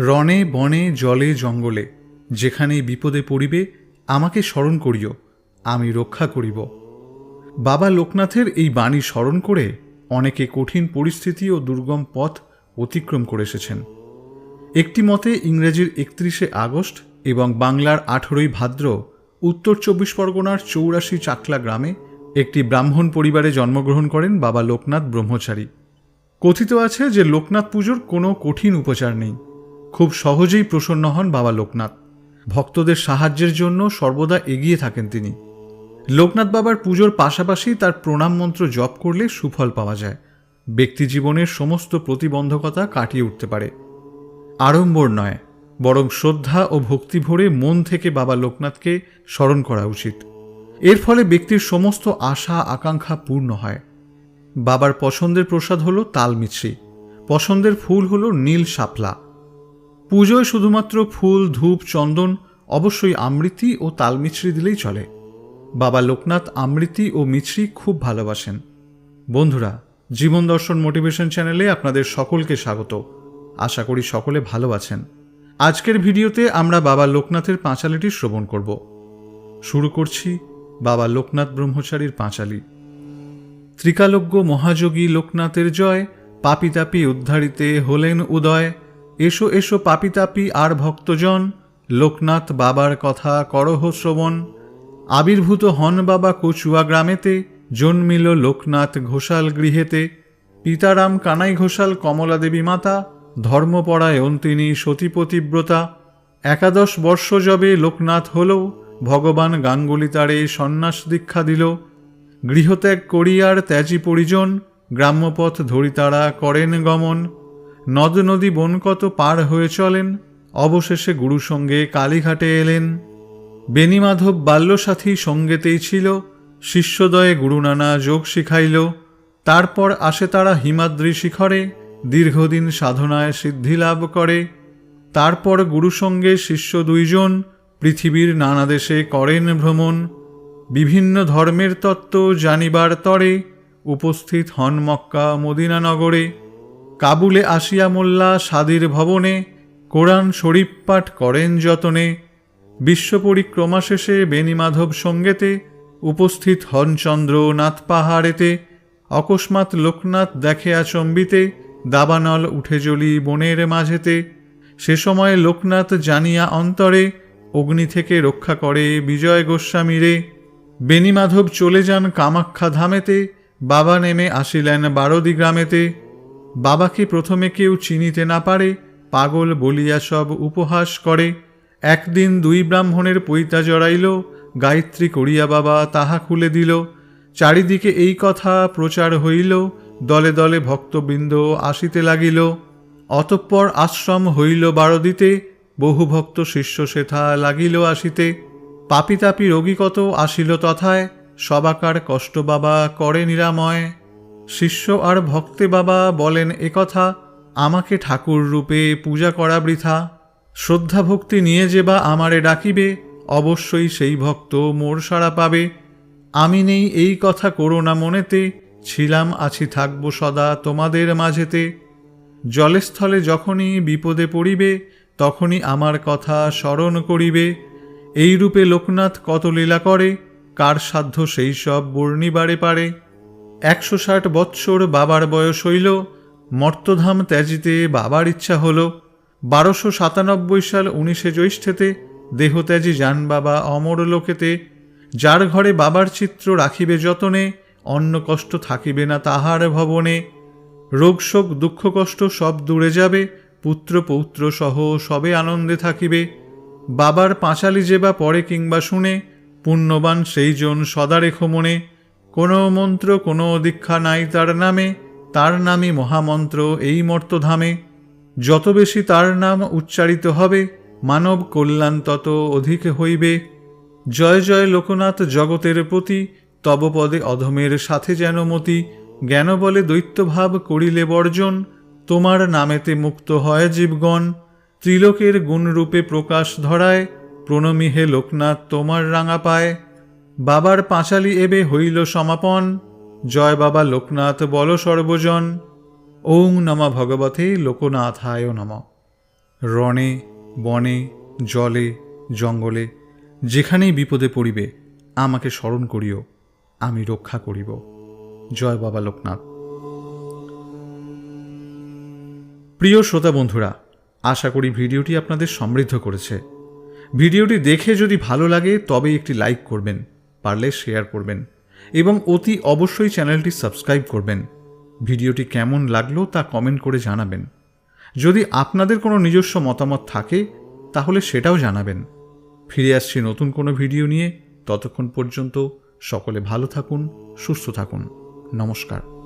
রণে, বনে, জলে, জঙ্গলে, যেখানেই বিপদে পড়িবে, আমাকে স্মরণ করিও, আমি রক্ষা করিব। বাবা লোকনাথের এই বাণী স্মরণ করে অনেকে কঠিন পরিস্থিতি ও দুর্গম পথ অতিক্রম করে এসেছেন। একটি মতে ইংরেজির একত্রিশে আগস্ট এবং বাংলার আঠেরোই ভাদ্র উত্তর চব্বিশ পরগনার চৌরাশি চাকলা গ্রামে একটি ব্রাহ্মণ পরিবারে জন্মগ্রহণ করেন বাবা লোকনাথ ব্রহ্মচারী। কথিত আছে যে লোকনাথ পুজোর কোনো কঠিন উপচার নেই। খুব সহজেই প্রসন্ন হন বাবা লোকনাথ। ভক্তদের সাহায্যের জন্য সর্বদা এগিয়ে থাকেন তিনি। লোকনাথ বাবার পুজোর পাশাপাশি তার প্রণাম মন্ত্র জপ করলে সুফল পাওয়া যায়। ব্যক্তি জীবনের সমস্ত প্রতিবন্ধকতা কাটিয়ে উঠতে পারে। আড়ম্বর নয়, বরং শ্রদ্ধা ও ভক্তি ভরে মন থেকে বাবা লোকনাথকে স্মরণ করা উচিত। এর ফলে ব্যক্তির সমস্ত আশা, আকাঙ্ক্ষা পূর্ণ হয়। বাবার পছন্দের প্রসাদ হলো তাল মিছরি পছন্দের ফুল হলো নীল শাপলা। পুজোয় শুধুমাত্র ফুল, ধূপ, চন্দন, অবশ্যই আমৃতি ও তাল মিছরি দিলেই চলে। বাবা লোকনাথ আমৃতি ও মিছরি খুব ভালোবাসেন। বন্ধুরা, জীবন দর্শন মোটিভেশন চ্যানেলে আপনাদের সকলকে স্বাগত। আশা করি সকলে ভালো আছেন। আজকের ভিডিওতে আমরা বাবা লোকনাথের পাঁচালিটি শ্রবণ করব। শুরু করছি বাবা লোকনাথ ব্রহ্মচারীর পাঁচালী। ত্রিকালজ্ঞ মহাযোগী লোকনাথের জয় পাপিতাপি উদ্ধারিতে হলেন উদয় এসো এসো পাপিতাপি আর ভক্তজন, লোকনাথ বাবার কথা করহ শ্রবণ। আবির্ভূত হন বাবা কচুয়া গ্রামেতে, জন্মিল লোকনাথ ঘোষাল গৃহেতে। পিতারাম কানাই ঘোষাল কমলা দেবী মাতা ধর্মপরায়ণ তিনি সতীপতিব্রতা একাদশ বর্ষ যবে লোকনাথ হল, ভগবান গাঙ্গুলি তারে সন্ন্যাস দীক্ষা দিল। গৃহত্যাগ করিয়ার ত্যাজি পরিজন, গ্রাম্যপথ ধরিতারা করেন গমন। নদ নদী বনকত পার হয়ে চলেন, অবশেষে গুরু সঙ্গে কালীঘাটে এলেন। বেণীমাধব বাল্যসাথী সঙ্গেতেই ছিল, শিষ্যদয়ে গুরুনানা যোগ শিখাইল, তারপর আসে তারা হিমাদ্রি শিখরে, দীর্ঘদিন সাধনায় সিদ্ধি লাভ করে। তারপর গুরুসঙ্গে শিষ্য দুইজন পৃথিবীর নানা দেশে করেন ভ্রমণ, বিভিন্ন ধর্মের তত্ত্ব জানিবার তরে উপস্থিত হন মক্কা মদিনা নগরে কাবুলে আসিয়া মোল্লা সাদির ভবনে কোরআন শরীফ পাঠ করেন যতনে, বিশ্ব পরিক্রমা শেষে বেণীমাধব সঙ্গেতে উপস্থিত হন চন্দ্রনাথ পাহাড়েতে, অকস্মাৎ লোকনাথ দেখে আচম্বিতে দাবানল উঠে জ্বলি বনের মাঝেতে, সে সময় লোকনাথ জানিয়া অন্তরে অগ্নি থেকে রক্ষা করে বিজয় গোস্বামীরে, বেণীমাধব চলে যান কামাখ্যা ধামেতে, বাবা নেমে আসিলেন বারদি গ্রামেতে বাবাকে প্রথমে কেউ চিনিতে না পারে, পাগল বলিয়া সব উপহাস করে। একদিন দুই ব্রাহ্মণের পৈতা জড়াইল, গায়ত্রী করিয়া বাবা তাহা খুলে দিল। চারিদিকে এই কথা প্রচার হইল, দলে দলে ভক্তবৃন্দ আসিতে লাগিল। অতঃপর আশ্রম হইল বারদিতে, বহু ভক্ত শিষ্য সেথা লাগিল আসিতে। পাপিতাপি রোগী কত আসিল তথায়, সবাকার কষ্ট বাবা করে নিরাময়। শিষ্য আর ভক্তে বাবা বলেন একথা আমাকে ঠাকুর রূপে পূজা করা বৃথা। শ্রদ্ধা ভক্তি নিয়ে যে বা আমারে ডাকিবে, অবশ্যই সেই ভক্ত মোর সাড়া পাবে। আমি নেই এই কথা করো না মনেতে, ছিলাম আছি থাকব সদা তোমাদের মাঝেতে। জলেস্থলে যখনই বিপদে পড়িবে, তখনই আমার কথা স্মরণ করিবে। এই রূপে লোকনাথ কত লীলা করে, কার সাধ্য সেই সব বর্ণিবারে পারে। একশো ষাট বৎসর বাবার বয়স হইল, মর্তধাম ত্যাজিতে বাবার ইচ্ছা হল। বারোশো সাতানব্বই সাল উনিশে জ্যৈষ্ঠেতে দেহত্যাজি যান বাবা অমর লোকেতে, যার ঘরে বাবার চিত্র রাখিবে যতনে, অন্ন কষ্ট থাকিবে না তাহার ভবনে। রোগ শোক, দুঃখ কষ্ট সব দূরে যাবে, পুত্র পৌত্র সহ সবে আনন্দে থাকিবে। বাবার পাঁচালি যেবা পরে কিংবা শুনে, পুণ্যবান সেই জন সদা রেখো মনে। কোনো মন্ত্র, কোনো দীক্ষা নাই তার নামে, তার নামই মহামন্ত্র এই মর্তধামে। যত বেশি তার নাম উচ্চারিত হবে, মানব কল্যাণ তত অধিক হইবে। জয় জয় লোকনাথ জগতের প্রতি তবপদে অধমের সাথে যেন মতি। জ্ঞান বলে দৈত্যভাব করিলে বর্জন, তোমার নামেতে মুক্ত হয় জীবগণ। ত্রিলোকের গুণরূপে প্রকাশ ধরায়, প্রণমী হে লোকনাথ তোমার রাঙা পায়। বাবার পাঁচালি এবে হইল সমাপন। জয় বাবা লোকনাথ বল সর্বজন। ওং নমা ভগবতে লোকনাথায় নম। রণে, বনে, জলে, জঙ্গলে, যেখানেই বিপদে পড়িবে, আমাকে স্মরণ করিও, আমি রক্ষা করিব। জয় বাবা লোকনাথ। প্রিয় শ্রোতা বন্ধুরা, আশা করি ভিডিওটি আপনাদের সমৃদ্ধ করেছে। ভিডিওটি দেখে যদি ভালো লাগে তবে একটি লাইক করবেন। পারলে শেয়ার করবেন এবং অতি অবশ্যই চ্যানেলটি সাবস্ক্রাইব করবেন। ভিডিওটি কেমন লাগল তা কমেন্ট করে জানাবেন। যদি আপনাদের কোনো নিজস্ব মতামত থাকে, তাহলে সেটাও জানাবেন। ফিরে আসছি নতুন কোনো ভিডিও নিয়ে। ততক্ষণ পর্যন্ত সকলে ভালো থাকুন, সুস্থ থাকুন। নমস্কার।